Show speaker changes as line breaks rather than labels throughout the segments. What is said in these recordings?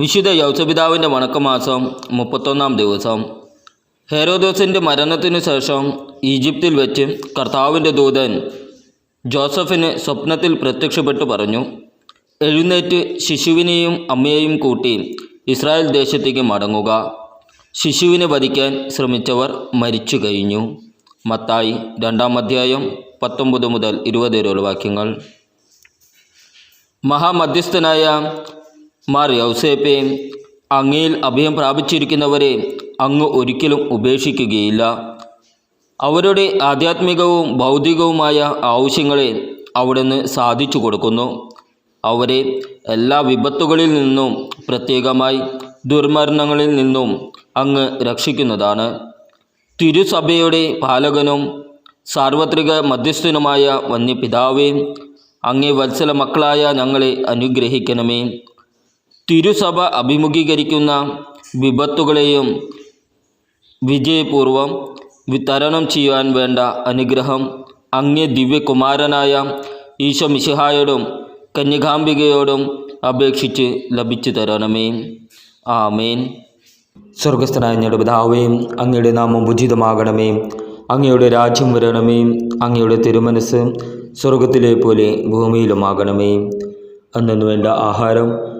വിശുദ്ധ യൗസപിതാവിന്റെ വണക്കമാസം മുപ്പത്തൊന്നാം ദിവസം. ഹെരോദോസിന്റെ മരണത്തിനു ശേഷം ഈജിപ്തിൽ വെച്ച് കർത്താവിന്റെ ദൂതൻ ജോസഫിന് സ്വപ്നത്തിൽ പ്രത്യക്ഷപ്പെട്ടു പറഞ്ഞു എഴുന്നേറ്റ് ശിശുവിനെയും അമ്മയെയും കൂട്ടി ഇസ്രായേൽ ദേശത്തേക്ക് മടങ്ങുക. ശിശുവിനെ വധിക്കാൻ ശ്രമിച്ചവർ മരിച്ചു കഴിഞ്ഞു. മത്തായി രണ്ടാം അധ്യായം പത്തൊമ്പത് മുതൽ ഇരുപത് വാക്യങ്ങൾ. മഹാമധ്യസ്ഥനായ മാർ യൗസേപ്പെ അങ്ങയിൽ അഭയം പ്രാപിച്ചിരിക്കുന്നവരെ അങ്ങ് ഒരിക്കലും ഉപേക്ഷിക്കുകയില്ല. അവരുടെ ആധ്യാത്മികവും ഭൗതികവുമായ ആവശ്യങ്ങളെ അവിടുന്ന് സാധിച്ചു കൊടുക്കുന്നു. അവരെ എല്ലാ വിപത്തുകളിൽ നിന്നും പ്രത്യേകമായി ദുർമരണങ്ങളിൽ നിന്നും അങ്ങ് രക്ഷിക്കുന്നതാണ്. തിരുസഭയുടെ പാലകനും സാർവത്രിക മധ്യസ്ഥനുമായ വന്യപിതാവേ അങ്ങേ വത്സല മക്കളായ ഞങ്ങളെ അനുഗ്രഹിക്കണമേ. തിരുസഭ അഭിമുഖീകരിക്കുന്ന വിപത്തുകളെയും വിജയപൂർവം വിതരണം ചെയ്യുവാൻ വേണ്ട അനുഗ്രഹം അങ്ങേ ദിവ്യകുമാരനായ ഈശോ മിശിഹായോടും കന്യകാംബികയോടും അപേക്ഷിച്ച് ലഭിച്ചു തരണമേ. ആമേൻ. സ്വർഗസ്ഥനായ ഞങ്ങളുടെ പിതാവേയും അങ്ങയുടെ നാമം ഉചിതമാകണമേ. അങ്ങയുടെ രാജ്യം വരണമേ. അങ്ങയുടെ തിരുമനസ് സ്വർഗത്തിലെ പോലെ ഭൂമിയിലുമാകണമേ. അന്നു വേണ്ട ആഹാരം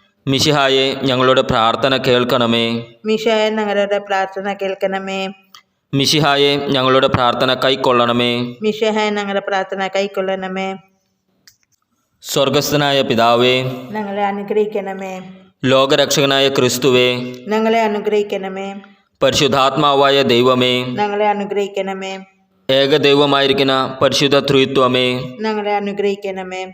മിശിഹായെ ഞങ്ങളുടെ പ്രാർത്ഥന കേൾക്കണമേ.
മിഷായ ഞങ്ങളുടെ പ്രാർത്ഥന കേൾക്കണമേ.
മിഷിഹായെ ഞങ്ങളുടെ പ്രാർത്ഥന കൈക്കൊള്ളണമേ.
മിഷഹായ ഞങ്ങളുടെ പ്രാർത്ഥന കൈക്കൊള്ളണമേ.
സ്വർഗസ്ഥനായ പിതാവേ.
ഞങ്ങളെ അനുഗ്രഹിക്കണമേ.
ലോകരക്ഷകനായ ക്രിസ്തുവേ.
ഞങ്ങളെ അനുഗ്രഹിക്കണമേ.
പരിശുദ്ധാത്മാവായ ദൈവമേ.
ഞങ്ങളെ അനുഗ്രഹിക്കണമേ.
ഏകദൈവമായിരിക്കുന്ന പരിശുദ്ധ ത്രിത്വമേ.
ഞങ്ങളെ അനുഗ്രഹിക്കണമേ.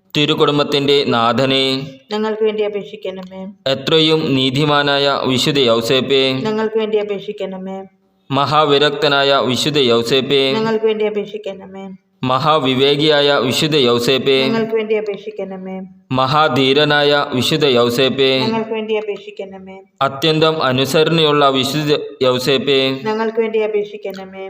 തിരുകുടുംബത്തിന്റെ നാഥനെ.
ഞങ്ങൾക്ക് വേണ്ടി അപേക്ഷിക്കണമേ.
എത്രയും നീതിമാനായ വിശുദ്ധ യൗസേപ്പെ.
ഞങ്ങൾക്ക് വേണ്ടി അപേക്ഷിക്കണമേ.
മഹാവിരക്തനായ വിശുദ്ധ യൗസേപ്പെ.
ഞങ്ങൾക്ക് വേണ്ടി അപേക്ഷിക്കണമേ.
മഹാവിവേകിയായ വിശുദ്ധ യൗസേപ്പെ.
ഞങ്ങൾക്ക് വേണ്ടി അപേക്ഷിക്കണമേ.
മഹാധീരനായ വിശുദ്ധ യൗസേപ്പെ.
ഞങ്ങൾക്ക് വേണ്ടി അപേക്ഷിക്കണമേ.
അത്യന്തം അനുസരണയുള്ള വിശുദ്ധ യൗസേപ്പെ.
ഞങ്ങൾക്ക് വേണ്ടി അപേക്ഷിക്കണമേ.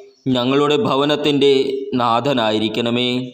ഞങ്ങളുടെ ഭവനത്തിന്റെ നാഥനായിരിക്കണമേ.